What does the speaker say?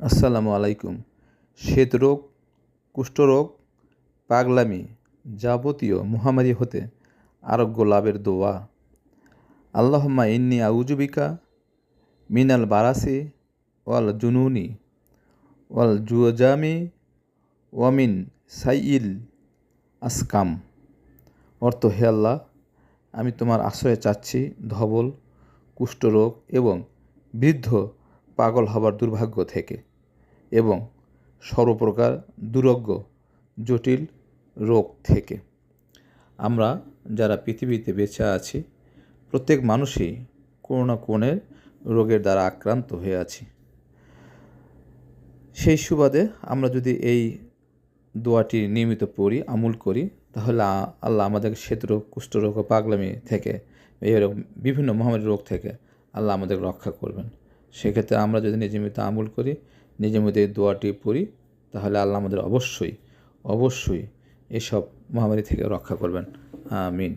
আসসালামু আলাইকুম। শ্বেতরোগ, কুষ্ঠরোগ, পাগলামি যাবতীয় মহামারী হতে আরোগ্য লাভের দোয়া। আল্লাহম্মা ইন্নি আউজুবিকা মিনাল বারাসি ওয়াল জুনুনি ওয়াল জুজামি ওয়ামিন সাইল আসকাম। অর্থ, হে আল্লাহ, আমি তোমার আশ্রয় চাচ্ছি ধবল, কুষ্ঠরোগ এবং বৃদ্ধ পাগল হবার দুর্ভাগ্য থেকে। এবং সর্বপ্রকার দুরোগ্য জটিল রোগ থেকে। আমরা যারা পৃথিবীতে বেঁচে আছি, প্রত্যেক মানুষই কোনো না কোনো রোগের দ্বারা আক্রান্ত হয়ে আছি। সেই সুবাদে আমরা যদি এই দোয়াটি নিয়মিত পড়ি, আমূল করি, তাহলে আল্লাহ আমাদেরকে শ্বেতরোগ কুষ্ঠরোগ ও পাগলামি থেকে এরকম বিভিন্ন মহামারী রোগ থেকে আল্লাহ আমাদের রক্ষা করবেন। সেক্ষেত্রে আমরা যদি নিয়মিত আমূল করি নিজের মধ্যে দোয়াটি পড়ি, তাহলে আল্লাহ আমাদের অবশ্যই অবশ্যই এসব মহামারী থেকে রক্ষা করবেন। আমিন।